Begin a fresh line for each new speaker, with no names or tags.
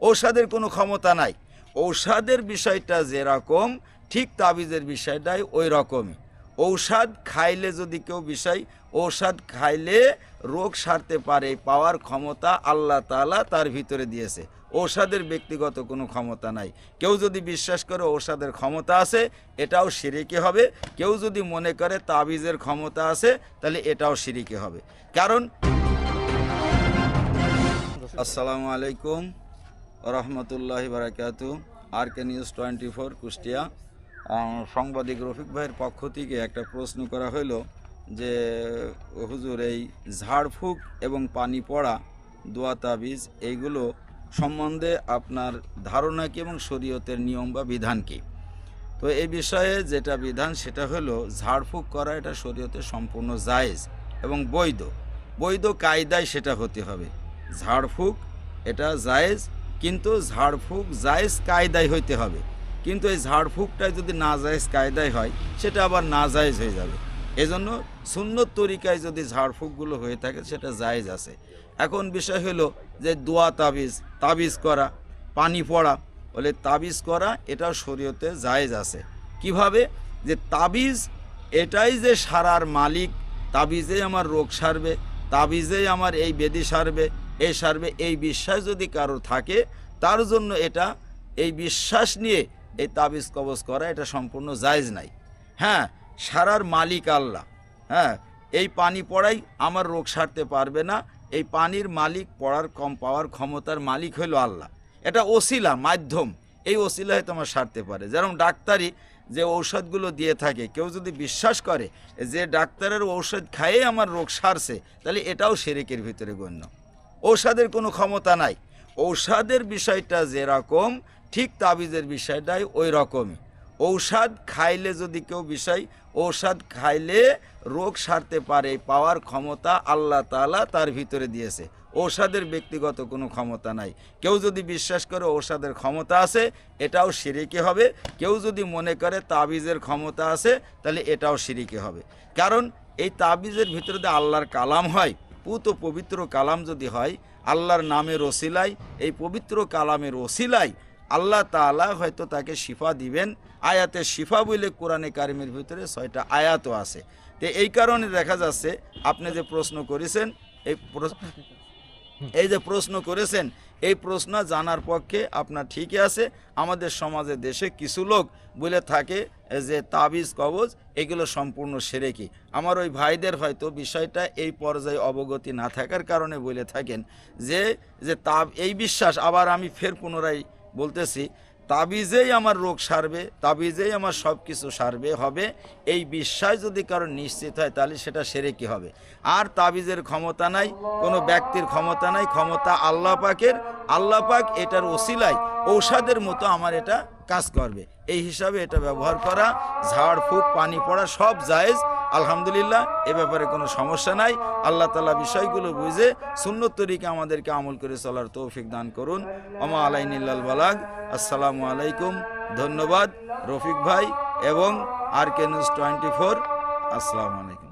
ঔষধের কোনো ক্ষমতা নাই। ঔষধের বিষয়টা যেরকম, ঠিক তাবিজের বিষয়টাই ওই রকমই ঔষধ খাইলে যদি কেউ বিষয়, ঔষধ খাইলে রোগ সারতে পারে পাওয়ার ক্ষমতা আল্লাহ তাআলা তার ভিতরে দিয়েছে। ঔষধের ব্যক্তিগত কোনো ক্ষমতা নাই। কেউ যদি বিশ্বাস করে ঔষধের ক্ষমতা আছে, এটাও সিরিকি হবে। কেউ যদি মনে করে তাবিজের ক্ষমতা আছে, তাহলে এটাও সিরিকি হবে। কারণ, আসসালামু আলাইকুম। রহমতুল্লাহ বারাকাতু R K news twenty four Kushtia সাংবাদিক রফিক ভাইয়ের পক্ষ থেকে একটা প্রশ্ন করা হলো যে, হুজুর, এই ঝাড়ফুঁক এবং পানি পড়া, দোয়া, তাবিজ এইগুলো সম্বন্ধে আপনার ধারণা কি এবং শরীয়তের নিয়ম বা বিধান কি? তো এই বিষয়ে যেটা বিধান, সেটা হলো ঝাড়ফুঁক করা, এটা শরীয়তে সম্পূর্ণ জায়েজ এবং বৈধ। বৈধ কায়দায় সেটা হতে হবে। ঝাড়ফুঁক, এটা জায়েজ কিন্তু ঝাড়ফুঁক জায়েজ কায়দায় হইতে হবে। কিন্তু এই ঝাড়ফুঁকটাই যদি না জায়েজ কায়দায় হয়, সেটা আবার না জায়েজ হয়ে যাবে। এজন্য সুন্নত তরিকায় যদি ঝাড়ফুঁকগুলো হয়ে থাকে, সেটা জায়েজ আছে। এখন বিষয় হলো যে দোয়া, তাবিজ তাবিজ করা, পানি পড়া, বলে তাবিজ করা এটা শরীয়তে জায়েজ আছে। কীভাবে? যে তাবিজ, এটাই যে সারার মালিক, তাবিজেই আমার রোগ সারবে, তাবিজেই আমার এই বেদি সারবে এই সারবে এই বিশ্বাস যদি কারও থাকে, তার জন্য এটা, এই বিশ্বাস নিয়ে এই তাবিজ কবজ করা এটা সম্পূর্ণ জায়েজ নাই। হ্যাঁ সারার মালিক আল্লাহ। হ্যাঁ এই পানি পড়াই আমার রোগ সারতে পারবে না, এই পানির মালিক পড়ার কম পাওয়ার ক্ষমতার মালিক হলো আল্লাহ। এটা ওসিলা, মাধ্যম। এই ওসিলা হয়তো আমার সারতে পারে। যেরকম ডাক্তারি যে ঔষধগুলো দিয়ে থাকে, কেউ যদি বিশ্বাস করে যে ডাক্তারের ঔষধ খাইয়ে আমার রোগ সারছে, তাহলে এটাও সেরেকের ভিতরে গণ্য। ঔষধের কোনো ক্ষমতা নাই। ঔষধের বিষয়টা যেরকম, ঠিক তাবিজের বিষয়টাই ওই রকমই ঔষধ খাইলে যদি কেউ বিষয়, ঔষধ খাইলে রোগ সারতে পারে পাওয়ার ক্ষমতা আল্লাহ তাআলা তার ভিতরে দিয়েছে। ঔষধের ব্যক্তিগত কোনো ক্ষমতা নাই। কেউ যদি বিশ্বাস করে ঔষধের ক্ষমতা আছে, এটাও সিরিকি হবে। কেউ যদি মনে করে তাবিজের ক্ষমতা আছে, তাহলে এটাও সিরিকি হবে। কারণ এই তাবিজের ভিতরে আল্লাহর কালাম হয় পুত পবিত্র কালাম যদি হয়, আল্লাহর নামের ওসিলাই এই পবিত্র কালামের ওসিলাই আল্লাহ তালা হয়তো তাকে শিফা দিবেন। আয়াতের শিফা বলে কোরআনে কারিমের ভিতরে ছয়টা আয়াতও আছে। তো এই কারণে দেখা যাচ্ছে, আপনি যে প্রশ্ন করেছেন, এই এই যে প্রশ্ন করেছেন, এই প্রশ্ন জানার পক্ষে আপনার ঠিকই আছে। আমাদের সমাজে দেশে কিছু লোক বলে থাকে যে তাবিজ, কবজ, এগুলো সম্পূর্ণ সেরে কি? আমার ওই ভাইদের হয়তো বিষয়টা এই পর্যায়ে অবগতি না থাকার কারণে বলে থাকেন যে যে তা এই বিশ্বাস আবার আমি ফের পুনরায় বলতেছি তাবিজেই আমার রোগ সারবে, তাবিজেই আমার সব কিছু সারবে, হবে। এই বিশ্বাস যদি কারও নিশ্চিত হয়, তাহলে সেটা সেরে কি হবে? আর তাবিজের ক্ষমতা নাই, কোনো ব্যক্তির ক্ষমতা নাই, ক্ষমতা আল্লাহ পাকের। আল্লাহ পাক এটার ওসিলায়, ঔষধের মতো আমার এটা কাজ করবে। এই হিসাবে এটা ব্যবহার করা, ঝাড়, ফুক, পানি পড়া সব জায়েজ। আলহামদুলিল্লাহ, এ ব্যাপারে কোনো সমস্যা নাই। আল্লাহ তালা বিষয়গুলো বুঝে তরিকে আমাদেরকে আমল করে চলার তৌফিক দান করুন। ওমা আলাইনিল্লাল বালাগ। আসসালামু আলাইকুম। ধন্যবাদ রফিক ভাই এবং R K news twenty four. আসসালামু আলাইকুম।